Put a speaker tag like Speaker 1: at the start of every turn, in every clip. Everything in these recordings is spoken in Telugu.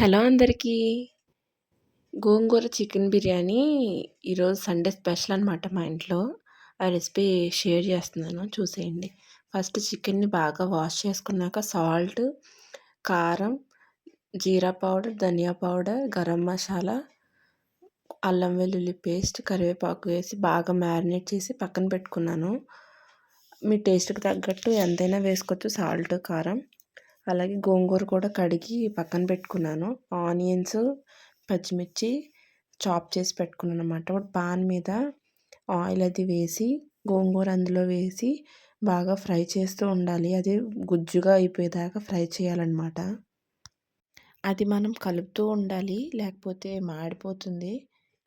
Speaker 1: హలో అందరికీ. గోంగూర చికెన్ బిర్యానీ ఈరోజు సండే స్పెషల్ అనమాట మా ఇంట్లో. ఆ రెసిపీ షేర్ చేస్తున్నాను చూసేయండి. ఫస్ట్ చికెన్ని బాగా వాష్ చేసుకున్నాక సాల్ట్ కారం జీరా పౌడర్ ధనియా పౌడర్ గరం మసాలా అల్లం వెల్లుల్లి పేస్ట్ కరివేపాకు వేసి బాగా మ్యారినేట్ చేసి పక్కన పెట్టుకున్నాను. మీ టేస్ట్కి తగ్గట్టు ఎంతైనా వేసుకోవచ్చు సాల్ట్ కారం. అలాగే గోంగూర కూడా కడిగి పక్కన పెట్టుకున్నాను. ఆనియన్స్ పచ్చిమిర్చి చాప్ చేసి పెట్టుకున్నాను అనమాట పాన్ మీద ఆయిల్ అది వేసి గోంగూర అందులో వేసి బాగా ఫ్రై చేస్తూ ఉండాలి. అది గుజ్జుగా అయిపోయేదాకా ఫ్రై చేయాలన్నమాట. అది మనం కలుపుతూ ఉండాలి లేకపోతే మాడిపోతుంది.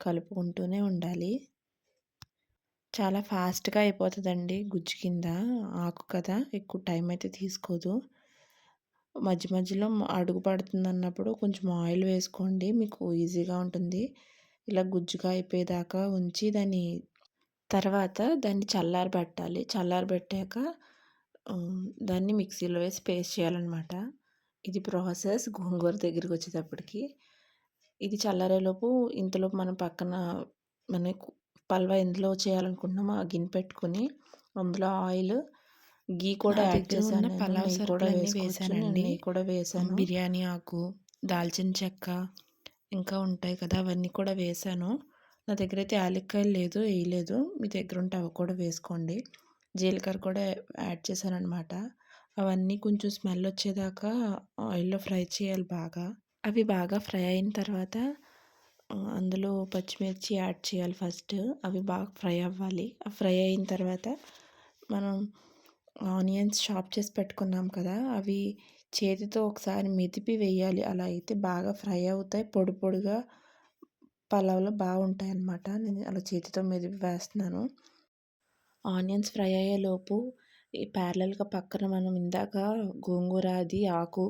Speaker 1: కలుపుకుంటూనే ఉండాలి. చాలా ఫాస్ట్గా అయిపోతుందండి గుజ్జు కింద ఆకు కదా ఎక్కువ టైం అయితే తీసుకోదు. మధ్య మధ్యలో అడుగు పడుతుంది అన్నప్పుడు కొంచెం ఆయిల్ వేసుకోండి. మీకు ఈజీగా ఉంటుంది. ఇలా గుజ్జుగా అయిపోయేదాకా ఉంచి దాన్ని తర్వాత దాన్ని చల్లారబెట్టాలి చల్లారబెట్టాక దాన్ని మిక్సీలో వేసి పేస్ట్ చేయాలన్నమాట. ఇది ప్రాసెస్ గోంగూర దగ్గరికి వచ్చేటప్పటికి. ఇది చల్లారేలోపు ఇంతలోపు మనం పక్కన మన పల్వ ఎందులో చేయాలనుకుంటున్నామో ఆ గిన్నె పెట్టుకొని అందులో ఆయిల్ గీ కూడా యాడ్ చేశాను పలావ్ కూడా వేసానండి. కూడా వేసాను. బిర్యానీ ఆకు దాల్చిన చెక్క ఇంకా ఉంటాయి కదా అవన్నీ కూడా వేసాను. నా దగ్గర అయితే యాలక్కాయలు లేదు వేయలేదు మీ దగ్గర ఉంటే అవి కూడా వేసుకోండి. జీలకర్ర కూడా యాడ్ చేశాను అనమాట అవన్నీ కొంచెం స్మెల్ వచ్చేదాకా ఆయిల్లో ఫ్రై చేయాలి బాగా. అవి బాగా ఫ్రై అయిన తర్వాత అందులో పచ్చిమిర్చి యాడ్ చేయాలి ఫస్ట్. అవి బాగా ఫ్రై అవ్వాలి. ఫ్రై అయిన తర్వాత మనం ఆనియన్స్ చాప్ చేసి పెట్టుకున్నాం కదా అవి చేతితో ఒకసారి మెదిపి వేయాలి. అలా అయితే బాగా ఫ్రై అవుతాయి. పొడి పొడిగా పలావ్లో బాగుంటాయి అన్నమాట నేను అలా చేతితో మెదిపి వేస్తున్నాను. ఆనియన్స్ ఫ్రై అయ్యేలోపు ఈ ప్యారలల్గా పక్కన మనం ఇందాక గోంగూర అది ఆకు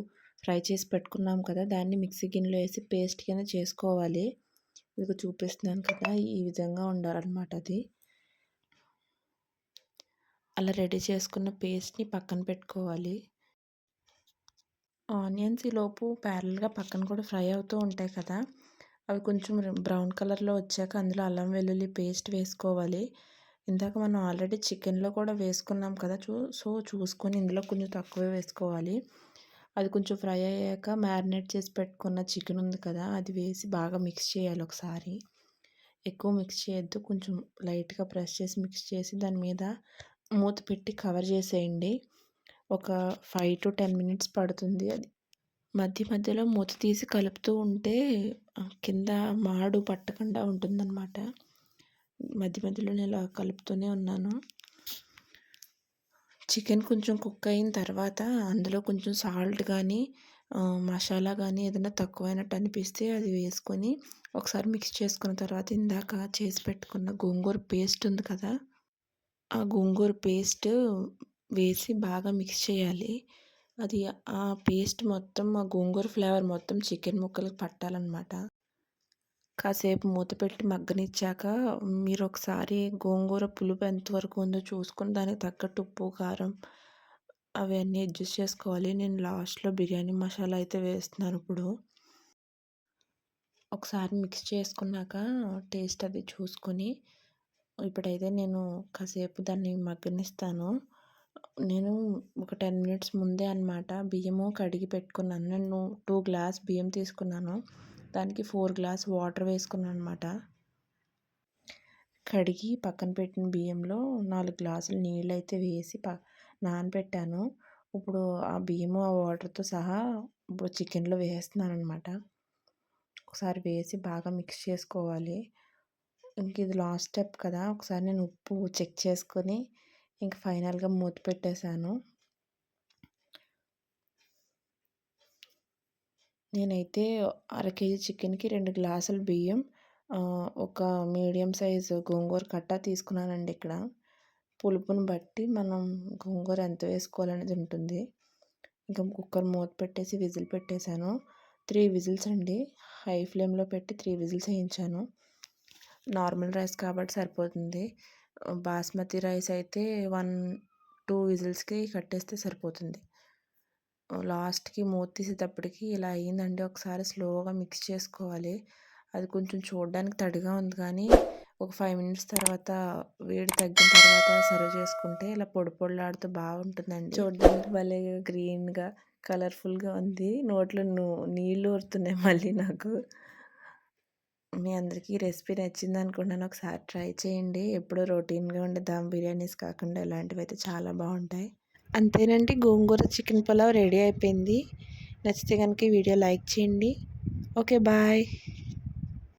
Speaker 1: ఫ్రై చేసి పెట్టుకున్నాం కదా దాన్ని మిక్సీ గిన్నెలో వేసి పేస్ట్ కింద చేసుకోవాలి. ఇది చూపిస్తున్నాను కదా ఈ విధంగా ఉండాలన్నమాట అది. అలా రెడీ చేసుకున్న పేస్ట్ని పక్కన పెట్టుకోవాలి. ఆనియన్స్ ఈలోపు ప్యారల్గా పక్కన కూడా ఫ్రై అవుతూ ఉంటాయి కదా! అవి కొంచెం బ్రౌన్ కలర్లో వచ్చాక అందులో అల్లం వెల్లుల్లి పేస్ట్ వేసుకోవాలి. ఇందాక మనం ఆల్రెడీ చికెన్లో కూడా వేసుకున్నాం కదా! చూ సో చూసుకొని ఇందులో కొంచెం తక్కువే వేసుకోవాలి. అది కొంచెం ఫ్రై అయ్యాక మ్యారినేట్ చేసి పెట్టుకున్న చికెన్ ఉంది కదా! అది వేసి బాగా మిక్స్ చేయాలి ఒకసారి. ఎక్కువ మిక్స్ చేయొద్దు కొంచెం లైట్గా ప్రెస్ చేసి మిక్స్ చేసి దాని మీద మూత పెట్టి కవర్ చేసేయండి. ఒక ఫైవ్ టు టెన్ మినిట్స్ పడుతుంది అది. మధ్య మధ్యలో మూత తీసి కలుపుతూ ఉంటే కింద మాడు పట్టకుండా ఉంటుందన్నమాట. మధ్య మధ్యలో నేను ఇలా కలుపుతూనే ఉన్నాను. చికెన్ కొంచెం కుక్ అయిన తర్వాత అందులో కొంచెం సాల్ట్ కానీ మసాలా కానీ ఏదైనా తక్కువైనట్టు అనిపిస్తే అది వేసుకొని ఒకసారి మిక్స్ చేసుకున్న తర్వాత ఇందాక చేసి పెట్టుకున్న గోంగూర పేస్ట్ ఉంది కదా ఆ గోంగూర పేస్ట్ వేసి బాగా మిక్స్ చేయాలి. అది ఆ పేస్ట్ మొత్తం ఆ గోంగూర ఫ్లేవర్ మొత్తం చికెన్ ముక్కలకు పట్టాలన్నమాట. కాసేపు మూత పెట్టి మగ్గనిచ్చాక మీరు ఒకసారి గోంగూర పులుపు ఎంతవరకు ఉందో చూసుకుని దానికి తగ్గట్టు ఉప్పు కారం అవన్నీ అడ్జస్ట్ చేసుకోవాలి. నేను లాస్ట్లో బిర్యానీ మసాలా అయితే వేస్తున్నాను ఇప్పుడు. ఒకసారి మిక్స్ చేసుకున్నాక టేస్ట్ అది చూసుకొని ఇప్పుడైతే నేను కాసేపు దాన్ని మగ్గనిస్తాను. నేను ఒక టెన్ మినిట్స్ ముందే అనమాట బియ్యము కడిగి పెట్టుకున్నాను. నేను టూ గ్లాస్ బియ్యం తీసుకున్నాను. దానికి ఫోర్ గ్లాస్ వాటర్ వేసుకున్నాను అనమాట కడిగి పక్కన పెట్టిన బియ్యంలో నాలుగు గ్లాసులు నీళ్ళు అయితే వేసి ప నానబెట్టాను. ఇప్పుడు ఆ బియ్యము ఆ వాటర్తో సహా ఇప్పుడు చికెన్లో వేస్తున్నాను అనమాట ఒకసారి వేసి బాగా మిక్స్ చేసుకోవాలి. ఇంక ఇది లాస్ట్ స్టెప్ కదా! ఒకసారి నేను ఉప్పు చెక్ చేసుకొని ఇంక ఫైనల్గా మూత పెట్టేశాను. నేనైతే అర కేజీ చికెన్కి రెండు గ్లాసులు బియ్యం ఒక మీడియం సైజు గోంగూర కట్ట తీసుకున్నానండి ఇక్కడ. పులుపుని బట్టి మనం గోంగూర ఎంత వేసుకోవాలనేది ఉంటుంది. ఇంకా కుక్కర్ మూత పెట్టేసి విజిల్ పెట్టేశాను. త్రీ విజిల్స్ అండి. హై ఫ్లేమ్లో పెట్టి త్రీ విజిల్స్ వేయించాను. నార్మల్ రైస్ కాబట్టి సరిపోతుంది బాస్మతి రైస్ అయితే వన్ టూ విజిల్స్కి కట్టేస్తే సరిపోతుంది లాస్ట్‌కి మూత తీసేటప్పటికి ఇలా అయిందండి. ఒకసారి స్లోగా మిక్స్ చేసుకోవాలి. అది కొంచెం చూడడానికి తడిగా ఉంది కానీ ఒక ఫైవ్ మినిట్స్ తర్వాత వేడి తగ్గిన తర్వాత సర్వ్ చేసుకుంటే ఇలా పొడి పొడిలాడుతూ బాగుంటుందండి. చూడడానికి భలే గ్రీన్‌గా, కలర్‌ఫుల్‌గా ఉంది. నోట్లో నీళ్ళు ఊరుతున్నాయి మళ్ళీ నాకు. మీ అందరికీ రెసిపీ రెసిపీ నచ్చిందనుకుంటున్నాను. ఒకసారి ట్రై చేయండి. ఎప్పుడూ రొటీన్‌గా ఉండే దమ్ బిర్యానీస్ కాకుండా ఇలాంటివి అయితే చాలా బాగుంటాయి. అంతేనండి గోంగూర చికెన్ పులావ్ రెడీ అయిపోయింది. నచ్చితే కనుక వీడియో లైక్ చేయండి. Okay bye.